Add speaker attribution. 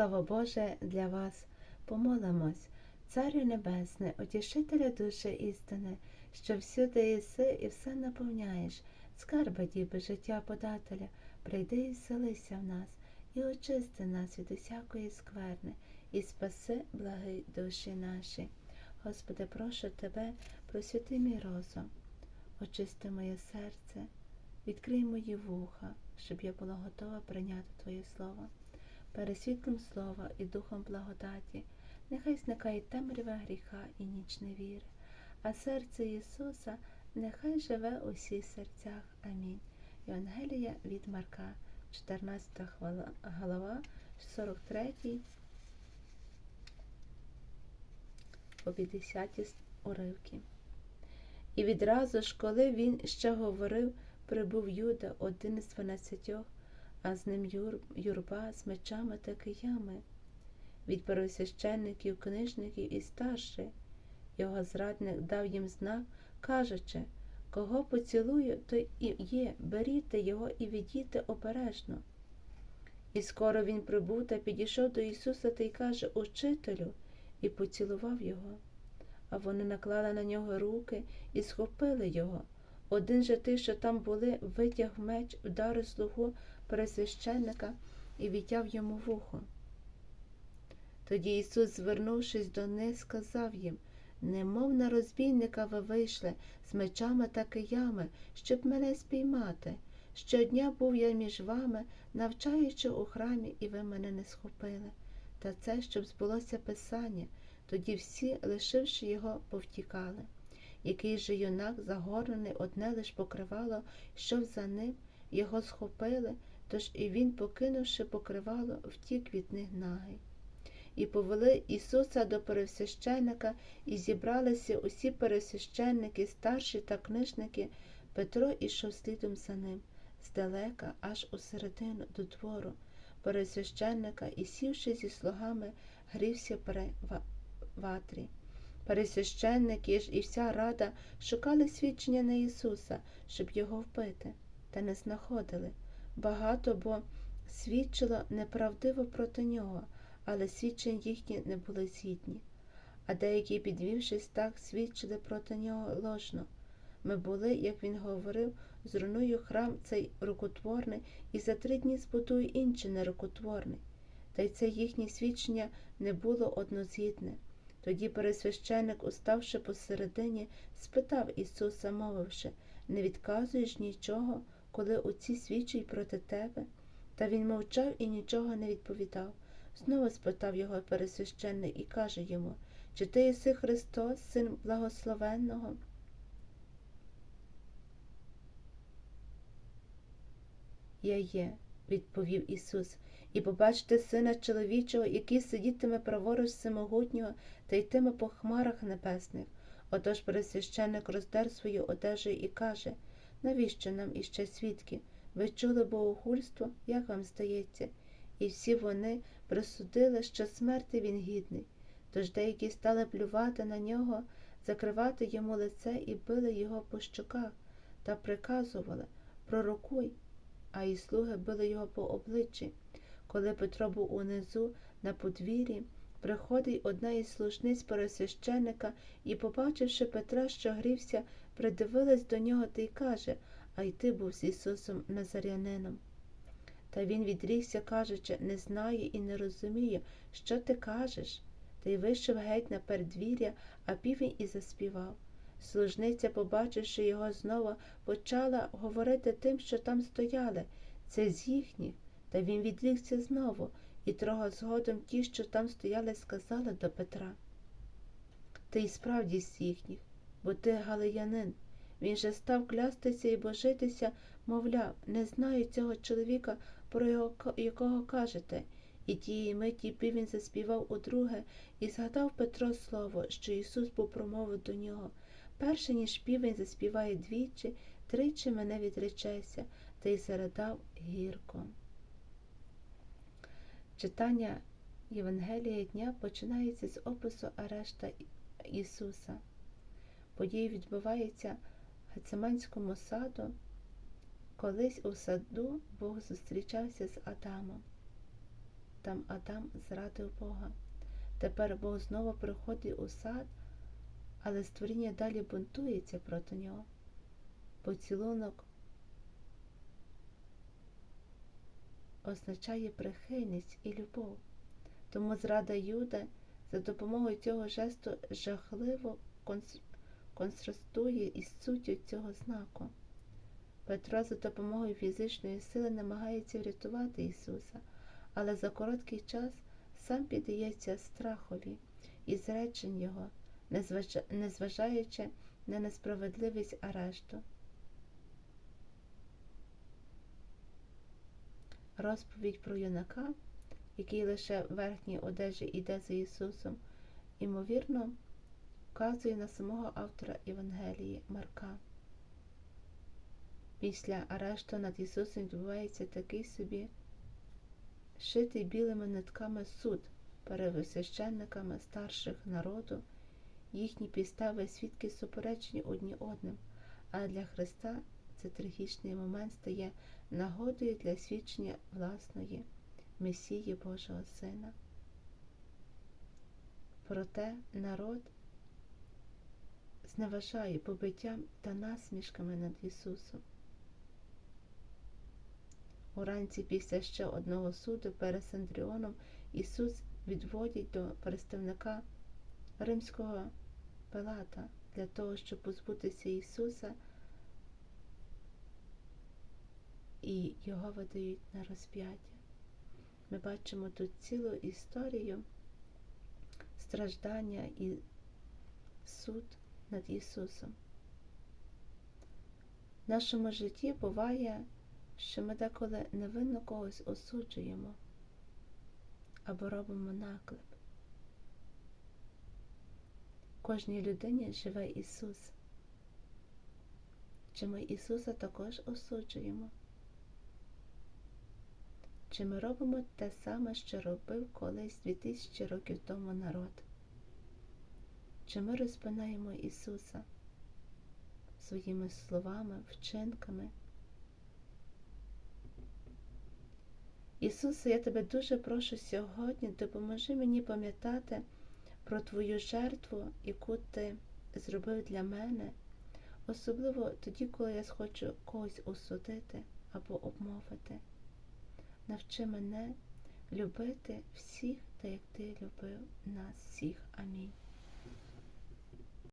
Speaker 1: Слово Боже для вас помолимось, Царю Небесне, утішителя душі істини, що всюди єси і все наповняєш, скарба діби життя подателя, прийди і вселися в нас, і очисти нас від усякої скверни, і спаси, благи душі наші. Господи, прошу Тебе, просвіти мій розум, очисти моє серце, відкрий мої вуха, щоб я була готова прийняти Твоє Слово. Пересвітлим слова і духом благодаті, нехай зникає темрява гріха і ніч невіри, а серце Ісуса нехай живе у всіх серцях. Амінь. Євангелія від Марка, 14 глава, 43 по 50 уривки. І відразу ж, коли він ще говорив, прибув Юда, один із дванадцятьох, а з ним юр, юрба з мечами та киями, від первосвященників, книжників і старших. Його зрадник дав їм знак, кажучи, кого поцілую, то і є, беріте його і ведіте обережно. І скоро він прибув та підійшов до Ісуса та й каже Учителю, і поцілував його. А вони наклали на нього руки і схопили його. Один же тих, що там були, витяг меч, вдарив слугу пересвященника і відтяв йому вухо. Тоді Ісус, звернувшись до них, сказав їм Немов на розбійника ви вийшли з мечами та киями, щоб мене спіймати. Щодня був я між вами, навчаючи у храмі, і ви мене не схопили. Та це, щоб збулося Писання, тоді всі, лишивши його, повтікали. Який же юнак, загорнений одне лиш покривало, йшов за ним, його схопили, тож і він, покинувши покривало, втік від них нагий. І повели Ісуса до пересвященника, і зібралися усі пересвященники, старші та книжники. Петро ішов слідом за ним, здалека, аж у середину до двору пересвященника, і, сівши зі слугами, грівся при ватрі. Пересвященники ж і вся рада шукали свідчення на Ісуса, щоб його вбити, та не знаходили. Багато бо свідчило неправдиво проти нього, але свідчень їхні не були згідні. А деякі, підвівшись так, свідчили проти нього ложно. Ми були, як він говорив, зруйную храм цей рукотворний і за три дні збудую інший нерукотворний. Та й це їхнє свідчення не було однозгідне. Тоді пересвященик, уставши посередині, спитав Ісуса, мовивши Не відказуєш нічого, коли оці свідчать проти тебе? Та він мовчав і нічого не відповідав. Знову спитав його пересвященник і каже йому Чи ти єси Христос, син благословенного? Я є, відповів Ісус, і побачите сина чоловічого, який сидітиме праворуч всемогутнього та йтиме по хмарах небесних. Отож пересвященник роздер свою одежу і каже навіщо нам іще свідки? Ви чули богохульство, як вам здається? І всі вони присудили, що смерти він гідний. Тож деякі стали плювати на нього, закривати йому лице і били його по щоках та приказували пророкуй, а і слуги били його по обличчі. Коли Петро був унизу на подвір'ї, приходить одна із служниць пересвященика і, побачивши Петра, що грівся, придивилась до нього та й каже А й ти був з Ісусом Назарянином. Та він відрікся, кажучи, не знає і не розуміє, що ти кажеш. Та й вийшов геть на передвір'я, а півень і заспівав. Служниця, побачивши його знову, почала говорити тим, що там стояли. Це з їхніх. Та він відрікся знову, і трохи згодом ті, що там стояли, сказали до Петра. Ти й справді з їхніх, бо ти галиянин. Він же став клястися і божитися, мовляв, не знаю цього чоловіка, про його- якого кажете. І тієї миті півень заспівав удруге і згадав Петро слово, що Ісус був промовив до нього. Перше, ніж півень заспіває двічі, тричі мене відречеся, та й заридав гірко. Читання Євангелія дня починається з опису арешта Ісуса. Події відбуваються в Гециманському саду. Колись у саду Бог зустрічався з Адамом. там Адам зрадив Бога. Тепер Бог знову приходить у сад, але створіння далі бунтується проти нього. Поцілунок означає прихильність і любов. Тому зрада Юда за допомогою цього жесту жахливо конс- контрастує із суттю цього знаку. Петро за допомогою фізичної сили намагається врятувати Ісуса, але за короткий час сам піддається страхові і зречень Його, незважаючи на несправедливість арешту. Розповідь про юнака, який лише в верхній одежі йде за Ісусом, ймовірно, вказує на самого автора Євангелії Марка. Після арешту над Ісусом відбувається такий собі шитий білими нитками суд пересвященниками старших народу, їхні підстави свідки суперечні одні одним, а для Христа цей трагічний момент стає нагодою для свідчення власної Месії Божого Сина. Проте народ зневажає побиттям та насмішками над Ісусом. Уранці після ще одного суду перед Сандріоном Ісус відводять до представника римського Пилата для того, щоб позбутися Ісуса, і його видають на розп'яття. Ми бачимо тут цілу історію страждання і суд над Ісусом. В нашому житті буває, що ми деколи невинно когось осуджуємо або робимо наклеп. Кожній людині живе Ісус. Чи ми Ісуса також осуджуємо? Чи ми робимо те саме, що робив колись 2000 років тому народ? Чи ми розпинаємо Ісуса своїми словами, вчинками? Ісусе, я тебе дуже прошу сьогодні, допоможи мені пам'ятати про Твою жертву, яку Ти зробив для мене, особливо тоді, коли я схочу когось осудити або обмовити. Навчи мене любити всіх, так як ти любив нас всіх. Амінь.